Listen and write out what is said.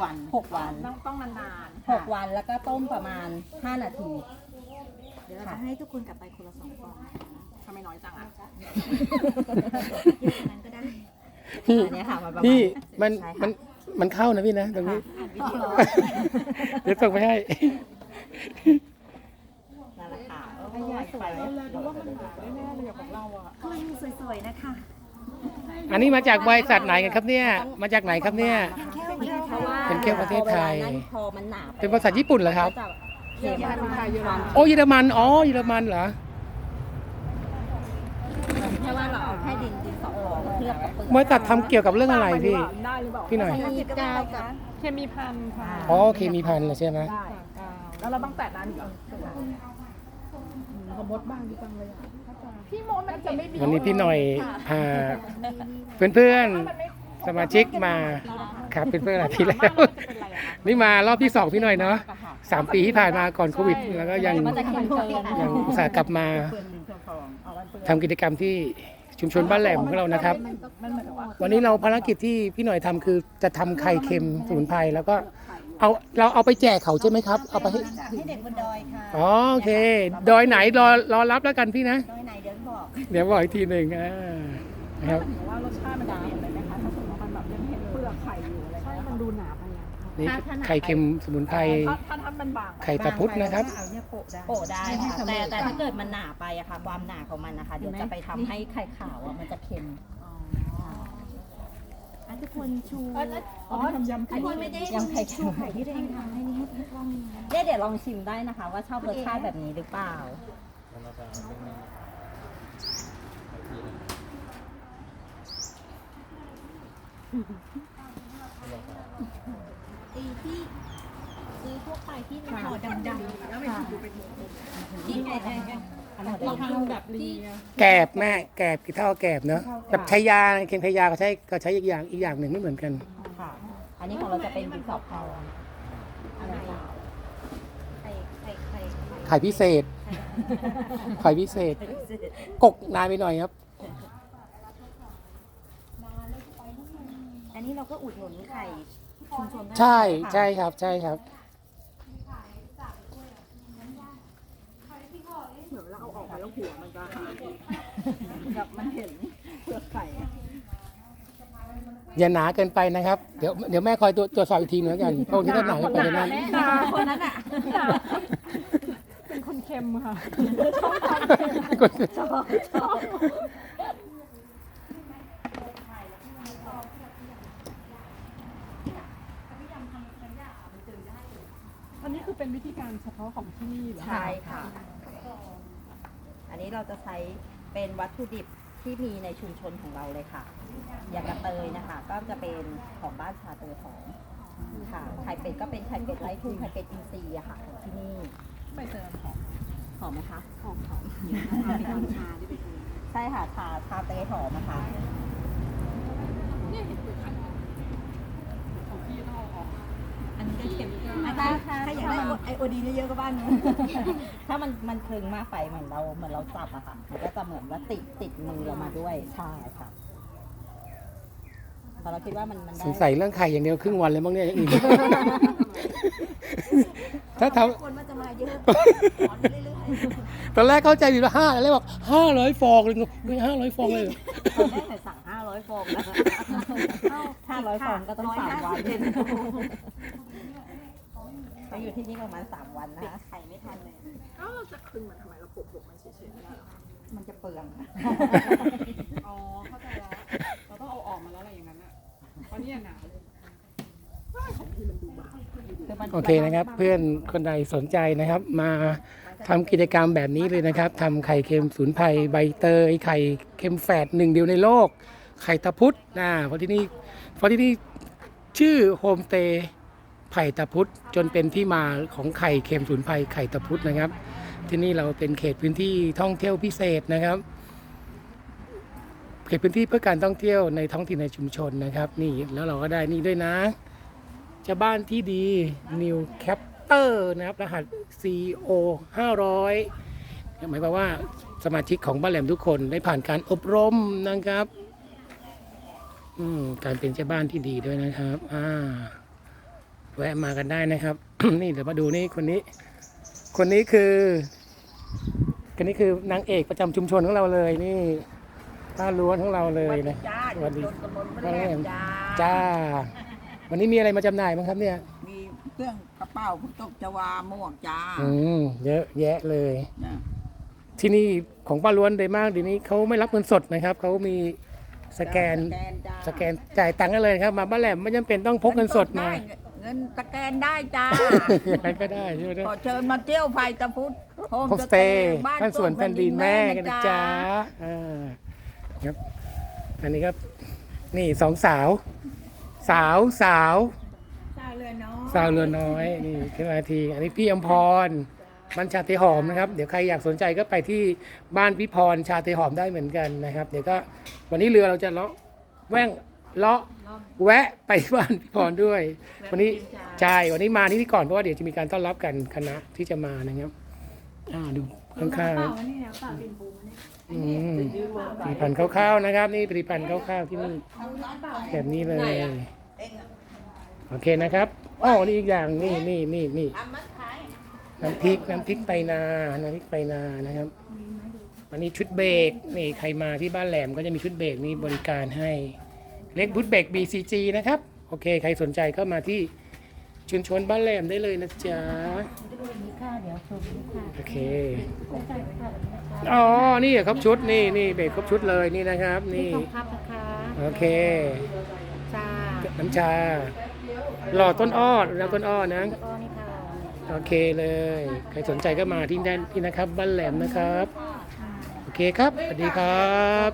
วันหกวันต้องต้องนานหกวันแล้วก็ต้มประมาณ 5 นาที เดี๋ยวเราจะให้ทุกคนกลับไปคนละสองฟองนะคะๆทำไมน้อยจังอะเยอะกว่านั้นก็ได้พี่อันเนี้ยค่ะมันประมาณ พี่มันใช่ค่ะ มันมันเข้านะพี่นะตรงนี้ อ่านวิดีโอเดี๋ยวส่งไปให้ นั่นแหละค่ะให้ใหญ่ไปดูว่ามันหนาแน่ๆเลยของเราอะกล้วยสวยๆนะคะอันนี้มาจากบริษัทไหนกันครับเนี่ย มาจากไหนครับเนี่ยแค่วันนี้ เพราะว่าเป็นแก้วประเทศไทย พอวลานั้นพอมันหนาไเป็นบริษัทญี่ปุ่นเหรอครับ ก็จะเค็มไทยเยอรมันโอ้เยอรมันอ๋อเยอรมันเหรอแค่ว่าเราเอาแค่ดินดินสอเคลือบกับเปลือกบริษัททำเกี่ยวกับเรื่องอะไรพี่ ได้หรือเปล่าพี่หน่อย มีกาวกับเคมีพันค่ะอ๋อเคมีพันธุ์เลยใช่ไหมได้แล้วเราต้องแตะน้ำอีกเหรอขมดบ้างดีจังเลยอะพี่โมดมันจะไม่มีวันนี้พี่หน่อยพาเพื่อนๆสมาชิกมา ครับเป็นเพื่อนๆพี่แล้ว นี่มารอบที่สองพี่หน่อยเนาะสามปีที่ผ่านมาก่อนโควิด แล้วก็ยังมันจะเค็มเกินยังอุตส่าห์กลับมาทำกิจกรรมที่ชุมชนบ้านแหลมของเรานะครับ วันนี้เราภารกิจที่พี่หน่อยทำคือจะทำไข่เค็มสมุนไพรแล้วก็เอาเราเอาไปแจกเขาใช่ไหมครับ เอาไปให้ให้เด็กบนดอยค่ะอ๋อโอเค ดอยไหนรอรอรับแล้วกันพี่นะ ดอยไหนเดี๋ยวบอกเดี๋ยวบอกอีกทีหนึ่งอ่านะครับ ว่ารสชาติมันจะเปลี่ยน นี่ไข่เค็มสมุนไพรถ้าถ้าทำมันบางไข่ตะพุดนะครับ เอาเนี่ยโปะได้ โปะได้ค่ะแต่แต่ถ้าเกิดมันหนาไปอะค่ะ ความหนาของมันนะคะเดี๋ยวจะไปทำให้ไข่ขาวอะมันจะเค็ม อะทุกคนชูอ๋อทำยำอันนี้ไม่ได้ยังไข่เค็ชูมไข่ที่ตัวเองทำให้นี่ให้ให้กล้องดูนะ เนี่ยเดี๋ยวลองชิมได้นะคะ ว่าชอบรสชาติแบบนี้หรือเปล่า ไอ้ที่ซื้อทั่วไปที่มันห่อดำๆแล้วไปชูไปที่ไอ้ไอ้ไอ้เรากินแบบลีแกบแม่แกบกี่เท่าแกบเนาะกับชายาเค็มชายาก็ใช้ก็ใช้อีกอย่างอีกอย่างหนึ่งไม่เหมือนกันค่ะ อันนี้ของเราจะเป็นดินสอพองอะไรไข่ไข่ไข่ไข่พิเศษไข่พิเศษ กกนานไปหน่อยครับ นนี้เราก็อุดหนุนไข่ชุมชนบ้านใช่ใช่ครับใช่ครับ เหมือนเวลาเอาออกมาแล้วหัวมันจะหายแบบมันเห็นเปลือกไข่อะอย่าหนาเกินไปนะครับ เดี๋ยวเดี๋ยวแม่คอยตรวจตรวจสอบอีกทีนึงแล้วกันพวกนี้ก็หนาไปกว่านั้น หนาคนนั้นอะเป็นคนเค็มค่ะ ชอบ อบอันนี้คือเป็นวิธีการเฉพาะของที่นี่เหรอใช่ค่ะ อันนี้เราจะใช้เป็นวัตถุดิบที่มีในชุมชนของเราเลยค่ะ อย่างกระเตยนะคะ ก็จะเป็นของบ้านชาเตยหอมค่ะไข่เป็ดก็เป็นไข่เป็ดไร้ทุ่งไข่เป็ดอินทรีย์อะค่ะของที่นี่ใบเตยหอมหอมไหมคะหอมหอมไปทำชาด้วยไปดูใช่ค่ะชาชาเตยหอมนะคะเนี่ยเห็นเปลือกไข่ของพี่ต้องเอาออก อันนี้ก็เค็มถ้าถ้าอยาก ได้ไอโอดีเยอะๆก็บ้านนี้ถ้ามันมันคลึงมากไปเหมือนเราเหมือนเราจับอะค่ะ มันก็จะเหมือนว่าติดติดมือเรามาด้วย ใช่ค่ะพอเราคิดว่ามันมันสได้งสัยเรื่องไข่อย่างเดียวครึ่งวันเลยมั้งเนี่ยอย่างอื่น ถ้าทคนมันจะมาเยอะขอเรื่อยำตอนแรกเข้าใจอยู่ว่าห้าแล้วบอกห้าร้อยฟองเลยไม่ห้าร้อยฟองเลยเหรอตอนแรกใส่สั่งห้าร้อยฟองนะๆห้าร้อยฟองก็ต้องสามวัน150เขาอยู่ที่นี่ประมาณสามวันนะปิดคะไข่ไม่ทันเลยเอ้าเราจะคลึงมันทำไมเราปลุกปลุกมันเฉยๆไม่ได้เหรอมันจะเปลือง อ๋อเข้าใจแล้วเราต้องเอาออกมาแล้วอะไรอย่างนั้นอะเพราะเนี่ยหนาเลยว่าของพี่มันดูบางคือมันโอเคนะครับ เพื่อนคนใดสนใจนะครับ มาทำกิจกรรมแบบนี้เลยนะครับทำไข่เค็มสูนไพรใบเตย ไข่เค็มแฝดหนึ่งเดียวในโลก ไข่ตะพุดนะเพราะที่นี่เพราะที่นี่ชื่อโฮมสเตย์ ไผ่ตะพุดจนเป็นที่มาของไข่เค็มสูนไพรไข่ตะพุดนะครับ ที่นี่เราเป็นเขตพื้นที่ท่องเที่ยวพิเศษนะครับ เขตพื้นที่เพื่อการท่องเที่ยวในท้องถิ่นในชุมชนนะครับ นี่แล้วเราก็ได้นี่ด้วยนะชาบ้านที่ดี New Capter นะครับ รหัส CO 500หมายความว่าสมาชิกของบ้านแหลมทุกคนได้ผ่านการอบรมนะครับการเป็นเจ้าบ้านที่ดีด้วยนะครับ อ่า แวะมากันได้นะครับ นี่เดี๋ยวมาดูนี่คนนี้ คนนี้คือคนนี้คือนางเอกประจำชุมชนของเราเลยนี่ป้าล้วนของเราเลยนะจ้าสวัสดีจนตำบลแม่แหลมจ้าจ้า วันนี้มีอะไรมาจำหน่ายบ้างครับเนี่ย มีเครื่องกระเป๋าพุทกจวาม่วงจ้าอืมเยอะแยะเลยจ้ะที่นี่ของป้าล้วนโดยมากเดี๋ยวนี้เขาไม่รับเงินสดนะครับเขามีสแกนสแกนจ้าสแกนจ่ายตังค์กันเลยครับ มาบ้านแหลมไม่จำเป็นต้องพกเงินสดมาได้ เงินสแกนได้จ้าอะไรก็ได้ใช่ไหมขอเชิญมาเที่ยวไผ่ตะพุธโฮมโฮมสสเตเตย์ย์บ้านบ้านสวนแผ่นดินแม่กันนะจ๊ะจ้าอ่าครับ อันนี้ครับ นี่สองสาว สาวสาว สาวเรือน้อยสาวเรือน้อยนี่ขึ้นมาที อันนี้พี่อมพรบ้านชาติหอมนะครับ เดี๋ยวใครอยากสนใจก็ไปที่บ้านพี่พรชาติหอมได้เหมือนกันนะครับ เดี๋ยวก็วันนี้เรือเราจะเลาะแว่งเลาะ แวะไปบ้านพี่พรด้วย วันนี้ใช่วันนี้มาที่นี่ก่อนเพราะว่าเดี๋ยวจะมีการต้อนรับกันคณะที่จะมานะครับอ่าดูข้างเปล่าๆอันนี้นะเปล่าเป็นปูเนี่ยอืมผลิตภัณฑ์คร่าวๆนะครับ นี่ผลิตภัณฑ์คร่าวๆที่นี่แบบนี้เลยโอเคนะครับอ๋อนี่อีกอย่างนี่นี่นี่นี่น้ำพริกน้ำพริกไปนาน้ำพริกไปนานะครับวันนี้ชุดเบรกนี่ใครมาที่บ้านแหลมก็จะมีชุดเบรกนี่บริการให้ เล็กชุดเบรก BCG นะครับ โอเค ใครสนใจก็มาที่ชุมชนบ้านแหลมได้เลยนะจ๊ะค่ะเดี๋ยวชมค่ะโอเคใส่ค่ะแบบนี้นะคะอ๋อ นี่ครบชุดนี่นี่เบรกครบชุดเลยนี่นะครับ นี่ของพับนะคะโอเคจ้าน้ำชา หล่อต้นอ้อแล้วต้นอ้อนะแล้วก็นี่ค่ะโอเคเลย ใครสนใจก็มาที่นั่นที่นะครับ บ้านแหลมนะครับ โอเคครับ สวัสดีครับ